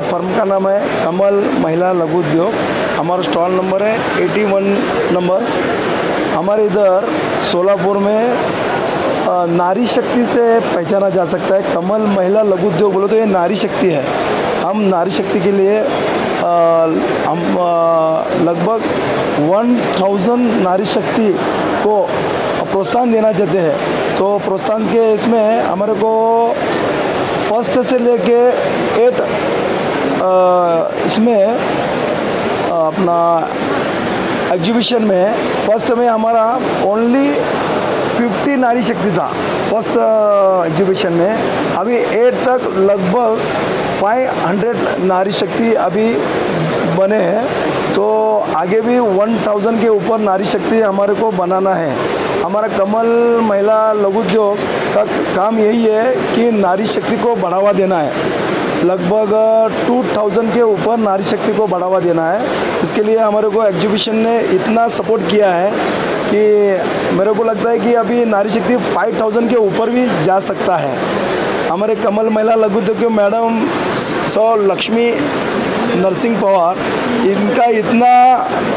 Firm का नाम है कमल महिला लघु उद्योग। हमारा स्टॉल नंबर है एटी वन नंबर्स हमारे इधर सोलापुर में नारी शक्ति से पहचाना जा सकता है। कमल महिला लघु उद्योग बोलो तो ये नारी शक्ति है। हम नारी शक्ति के लिए हम लगभग वन थाउज़ेंड नारी शक्ति को प्रोत्साहन देना चाहते हैं। तो प्रोत्साहन के इसमें हमारे को फ़र्स्ट से लेके एट इसमें अपना एग्जीबिशन में फ़र्स्ट में हमारा ओनली 50 नारी शक्ति था फ़र्स्ट एग्जीबिशन में। अभी एट तक लगभग 500 नारी शक्ति अभी बने हैं। तो आगे भी 1000 के ऊपर नारी शक्ति हमारे को बनाना है। हमारा कमल महिला लघु उद्योग का काम यही है कि नारी शक्ति को बढ़ावा देना है। लगभग 2000 के ऊपर नारी शक्ति को बढ़ावा देना है। इसके लिए हमारे को एग्जीबिशन ने इतना सपोर्ट किया है कि मेरे को लगता है कि अभी नारी शक्ति 5000 के ऊपर भी जा सकता है। हमारे कमल महिला लघु उद्योग मैडम सौ लक्ष्मी नरसिंह पवार, इनका इतना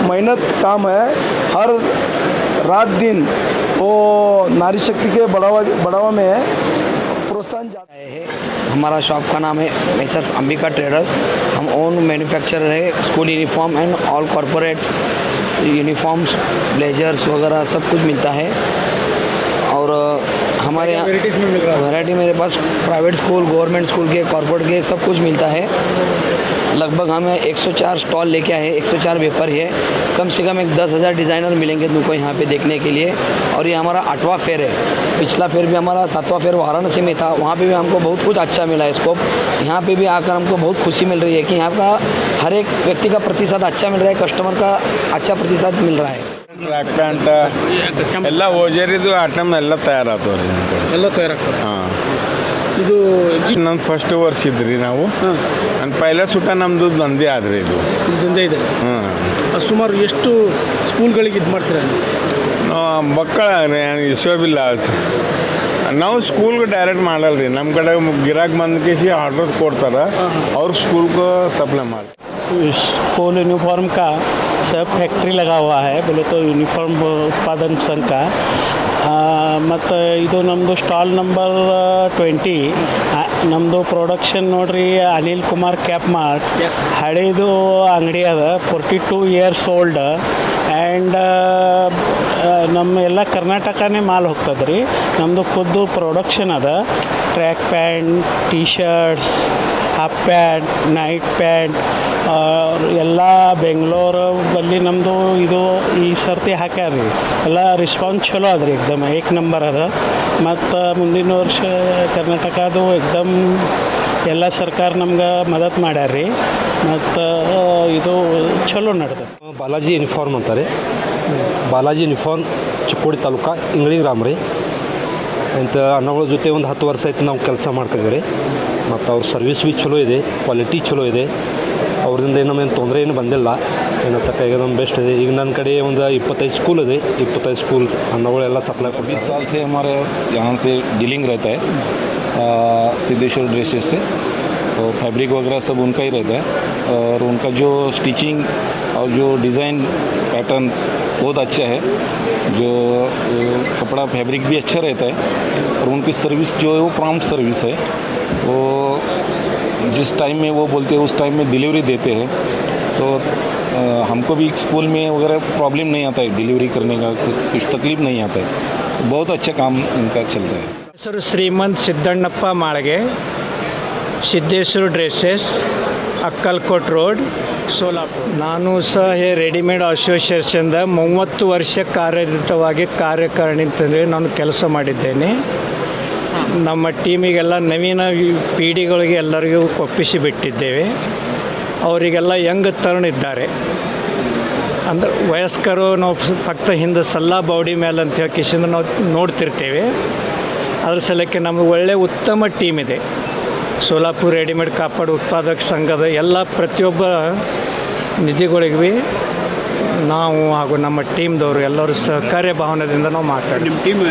मेहनत काम है, हर रात दिन वो नारी शक्ति के बढ़ावा बढ़ावा में प्रोत्साहन जाता है। है हमारा शॉप का नाम है मेसर्स अंबिका ट्रेडर्स हम ओन मैन्युफैक्चरर है school uniform and all corporates uniforms blazers वगैरह सब कुछ मिलता है। और हमारे यहाँ वैरायटी मेरे पास प्राइवेट स्कूल गवर्नमेंट स्कूल के कॉरपोरेट के सब कुछ मिलता है। लगभग हमें 104 स्टॉल लेके आए हैं 104 वेपर है कम से कम एक दस हज़ार डिज़ाइनर मिलेंगे तुमको यहाँ पे देखने के लिए और ये हमारा आठवां फेयर है पिछला फेयर भी हमारा सातवां फेयर वाराणसी में था वहाँ पे भी हमको बहुत कुछ अच्छा मिला है स्कोप यहाँ पे भी आकर हमको बहुत खुशी मिल रही है कि यहाँ का हर एक व्यक्ति का प्रतिशत अच्छा मिल रहा है कस्टमर का अच्छा प्रतिशत मिल रहा है ಟ್ರ್ಯಾಕ್ ಪ್ಯಾಂಟ್ ಎಲ್ಲ ಓಜರಿದು ಐಟಮ್ ಎಲ್ಲ ತಯಾರಾತವ್ರಿ ನಮ್ಮ ಕಡೆ ಎಲ್ಲ ತಯಾರಾಗ್ತದೆ ಹಾಂ ಇದು ನಂದು ಫಸ್ಟ್ ವರ್ಷ ಇದ್ರಿ ನಾವು. ನನ್ನ ಪೈಲ ಸುಟ ನಮ್ಮದು ದಂಧೆ ಆದ್ರೆ ಇದು. ದಂಧೆ ಇದೆ. ಹಾಂ. ಸುಮಾರು ಎಷ್ಟು ಸ್ಕೂಲ್ಗಳಿಗೆ ಇದು ಮಾಡ್ತೀರಾ ಮಕ್ಕಳ ಇಸೋಬಿಲ್ಲ ನಾವು ಸ್ಕೂಲ್ಗೆ ಡೈರೆಕ್ಟ್ ಮಾಡಲ್ರಿ. ನಮ್ಮ ಕಡೆ ಗಿರಾಕ್ ಬಂದ ಕೇಸಿ ಆರ್ಡರ್ ಕೊಡ್ತಾರೆ. ಅವ್ರು ಸ್ಕೂಲ್ಗೆ ಸಪ್ಲೈ ಮಾಡಿ स्कूल यूनिफॉर्म का सब फैक्ट्री लगा हुआ है बोले तो यूनिफॉर्म उत्पादन संघ का ಮತ್ತು ಇದು ನಮ್ಮದು ಸ್ಟಾಲ್ ನಂಬರ್ ಟ್ವೆಂಟಿ ನಮ್ಮದು ಪ್ರೊಡಕ್ಷನ್ ನೋಡ್ರಿ ಅನಿಲ್ ಕುಮಾರ್ ಕ್ಯಾಪ್ ಮಾರ್ಟ್ ಹಳೇದು ಅಂಗಡಿ ಅದ forty two years old and ನಮ್ಮ ಎಲ್ಲ ಕರ್ನಾಟಕನೇ ಮಾಲ್ ಹೋಗ್ತದೆ ರೀ ನಮ್ಮದು ಖುದ್ದು ಪ್ರೊಡಕ್ಷನ್ ಅದ. Track pant T shirts half pant night pant ಎಲ್ಲ ಬೆಂಗಳೂರು ಬಲ್ಲಿ ನಮ್ಮದು ಇದು ಈ ಸರ್ತಿ ಹಾಕ್ಯಾರ ರೀ ಎಲ್ಲ ರಿಸ್ಪಾನ್ಸ್ ಚಲೋ ಅದ ರೀ ಎಕ್ದಮ್, ಏಕ್ ನಂಬರ್ ಅದ. ಮತ್ತು ಮುಂದಿನ ವರ್ಷ ಕರ್ನಾಟಕದು ಎಕ್ದಮ್ ಎಲ್ಲ ಸರ್ಕಾರ ನಮ್ಗೆ ಮದತ್ ಮಾಡ್ಯಾರ ರೀ ಮತ್ತು ಇದು ಚಲೋ ನಡೆದ ಬಾಲಾಜಿ ಇನ್ಫಾರ್ಮ್ ಅಂತಾರೆ. ಬಾಲಾಜಿ ಯೂನಿಫಾರ್ಮ್ ಚಿಕ್ಕೋಡಿ ತಾಲೂಕು ಇಂಗ್ಳಿ ಗ್ರಾಮ ರೀ ಅಂತ ಅಣ್ಣಗಳ ಜೊತೆ ಒಂದು ಹತ್ತು ವರ್ಷ ಆಯ್ತು ನಾವು ಕೆಲಸ ಮಾಡ್ತಿದ್ದೀವಿ ರೀ ಮತ್ತು ಅವ್ರ ಸರ್ವಿಸ್ ಭೀ ಚಲೋ ಇದೆ ಕ್ವಾಲಿಟಿ ಚಲೋ ಇದೆ ಅವ್ರಿಂದ ಏನು ನಮಗೇನು ತೊಂದರೆ ಏನು ಬಂದಿಲ್ಲ ಏನಂತ ಈಗ ನಮ್ಮ ಬೆಸ್ಟ್ ಇದೆ ಈಗ ನನ್ನ ಕಡೆ ಒಂದು ಇಪ್ಪತ್ತೈದು ಸ್ಕೂಲ್ ಇದೆ ಇಪ್ಪತ್ತೈದು ಸ್ಕೂಲ್ ಅನ್ನಗಳೆಲ್ಲ ಸಪ್ಲೈ बीस ಕೊಡ್ತೀವಿ साल से हमारे यहाँ से डीलिंग रहता है आ, सिद्धेश्वर ड्रेसेस से तो फैब्रिक वगैरह सब उनका ही रहता है और उनका जो स्टिचिंग और जो डिज़ाइन पैटर्न बहुत अच्छा है, जो कपड़ा फैब्रिक भी अच्छा रहता है और उनकी सर्विस जो है वो प्रॉम सर्विस है। वो जिस टाइम में वो बोलते हैं, उस टाइम में डिलीवरी देते हैं। तो हमको भी स्कूल में वगैरह प्रॉब्लम नहीं आता है डिलीवरी करने का कुछ तकलीफ़ नहीं आता है तो बहुत अच्छा काम इनका चलता है। Sir, Shrimant Siddhanappa Madage Siddheshwar dresses. Akkalkot road. Solapur. ನಾನು ಸಹ ಹೇ ರೆಡಿಮೇಡ್ ಅಸೋಸಿಯೇಷನ್ದ ಮೂವತ್ತು ವರ್ಷ ಕಾರ್ಯನಿರತವಾಗಿ ಕಾರ್ಯಕಾರಣಿ ಅಂತಂದರೆ ನಾನು ಕೆಲಸ ಮಾಡಿದ್ದೇನೆ. ನಮ್ಮ ಟೀಮಿಗೆಲ್ಲ ನವೀನ ಪೀಡಿಗಳಿಗೆ ಎಲ್ಲರಿಗೂ ಒಪ್ಪಿಸಿ ಬಿಟ್ಟಿದ್ದೇವೆ. ಅವರಿಗೆಲ್ಲ ಯಂಗ್ ತರುಣಿದ್ದಾರೆ. ಅಂದ್ರೆ ವಯಸ್ಕರು ನಾವು ಫಕ್ತ ಹಿಂದೆ ಸಲ್ಲ ಬಾಡಿ ಮೇಲೆ ಅಂತ ಹೇಳಿ ಕಿಶಿಂದ ನಾವು ನೋಡ್ತಿರ್ತೇವೆ. ಅದ್ರ ಸಲಕ್ಕೆ ನಮಗೆ ಒಳ್ಳೆಯ ಉತ್ತಮ ಟೀಮ್ ಇದೆ ಸೋಲಾಪುರ ರೆಡಿಮೇಡ್ ಕಾಪಾಡು ಉತ್ಪಾದಕ ಸಂಘದ ಎಲ್ಲ ಪ್ರತಿಯೊಬ್ಬ ನಿಧಿಗಳಿಗೂ ನಾವು ಹಾಗೂ ನಮ್ಮ ಟೀಮ್ದವರು ಎಲ್ಲರೂ ಸಹಕಾರ್ಯ ಭಾವನೆದಿಂದ ನಾವು ಮಾತಾಡ್ತೀವಿ. ನಿಮ್ಮ ಟೀಮ್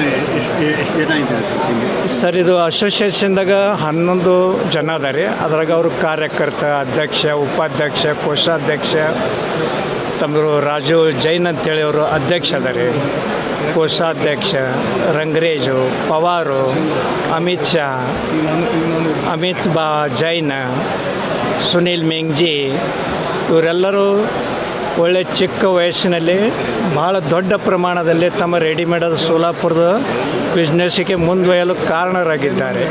ಸರ್ ಇದು ಅಸೋಸಿಯೇಷನ್ದಾಗ ಹನ್ನೊಂದು ಜನ ಅದಾರೆ. ಅದ್ರಾಗ ಅವರು ಕಾರ್ಯಕರ್ತ ಅಧ್ಯಕ್ಷ ಉಪಾಧ್ಯಕ್ಷ ಕೋಶಾಧ್ಯಕ್ಷ ತಮ್ಮ ರಾಜು ಜೈನ್ ಅಂತೇಳಿ ಅವರು ಅಧ್ಯಕ್ಷ ಅದಾರೆ. ಕೋಶಾಧ್ಯಕ್ಷ ರಂಗರೇಜು, ಪವಾರು, ಅಮಿತ್ ಶಾ, ಅಮಿತ್ ಬಾ ಜೈನ್, ಸುನೀಲ್ ಮೆಂಗ್ಜಿ, ಇವರೆಲ್ಲರೂ ಒಳ್ಳೆ ಚಿಕ್ಕ ವಯಸ್ಸಿನಲ್ಲಿ ಭಾಳ ದೊಡ್ಡ ಪ್ರಮಾಣದಲ್ಲಿ ತಮ್ಮ ರೆಡಿಮೇಡ್ ಸೋಲಾಪುರದ ಬಿಸ್ನೆಸ್ಸಿಗೆ ಮುಂದುವರಿಯಲು ಕಾರಣರಾಗಿದ್ದಾರೆ.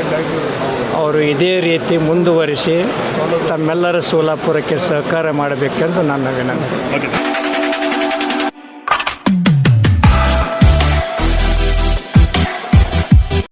ಅವರು ಇದೇ ರೀತಿ ಮುಂದುವರಿಸಿ ತಮ್ಮೆಲ್ಲರ ಸೋಲಾಪುರಕ್ಕೆ ಸಹಕಾರ ಮಾಡಬೇಕೆಂದು ನನ್ನ ವಿನಂತಿ.